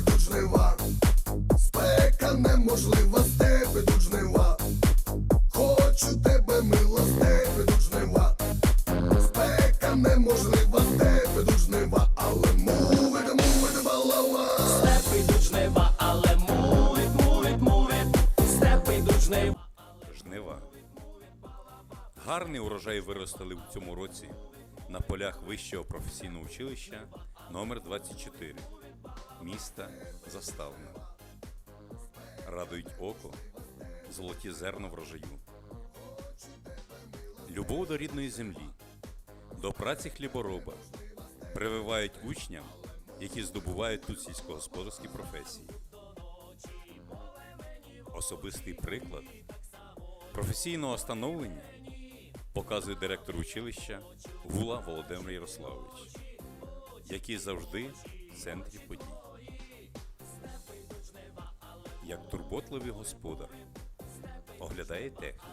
Тут жнива, спека неможлива, степи тут жнива. Хочу тебе, мила, степи тут жнива. Спека неможлива, степи тут жнива, але мувить, мувить балава. Степи йдуть жнива, але мувить, мувить, мувить. Степи йдуть жнива. Жнива. Гарний урожай виростили в цьому році на полях Вищого професійного училища номер 24 міста Заставне. Радують око, золоті зерна врожаю. Любов до рідної землі, до праці хлібороба прививають учням, які здобувають тут сільськогосподарські професії. Особистий приклад професійного становлення показує директор училища Гула Володимир Ярославович, який завжди в центрі подій. Як турботливий господар оглядає техніку,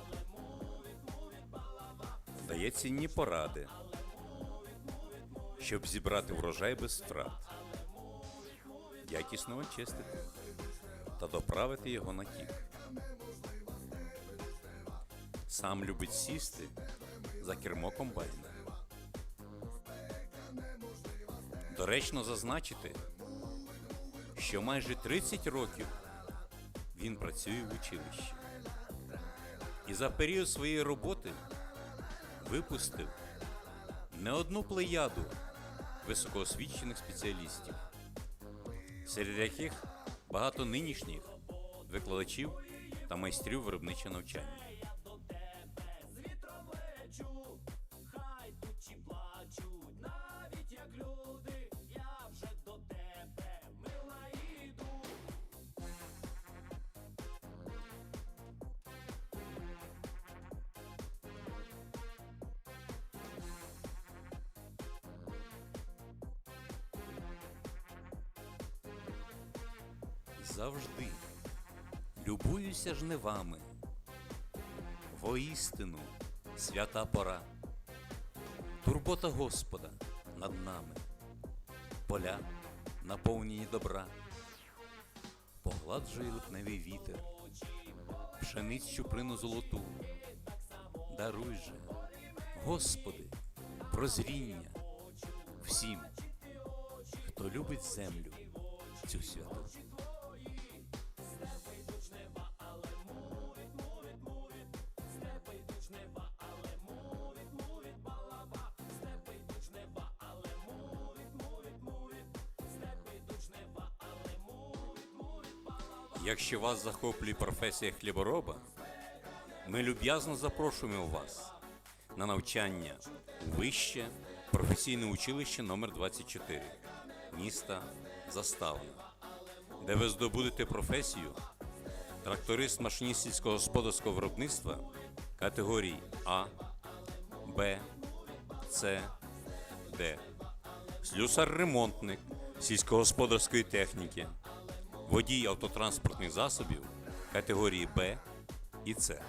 дає цінні поради, щоб зібрати врожай без втрат, якісно очистити та доправити його на тік. Сам любить сісти за кермо комбайна. Доречно зазначити, що майже 30 років він працює в училищі. І за період своєї роботи випустив не одну плеяду високоосвічених спеціалістів, серед яких багато нинішніх викладачів та майстрів виробничого навчання. Завжди любуюся жнивами. Воістину свята пора. Турбота Господа над нами. Поля наповнені добра. Погладжує липневий вітер, пшениць чуприну золоту. Даруй же, Господи, прозріння всім, хто любить землю цю святу. Якщо вас захоплює професія хлібороба, ми люб'язно запрошуємо вас на навчання у вище професійне училище номер 24 міста Заставне, де ви здобудете професію тракторист машиніст сільськогосподарського виробництва категорій А, Б, С, Д, слюсар-ремонтник сільськогосподарської техніки, водій автотранспортних засобів категорії Б і С.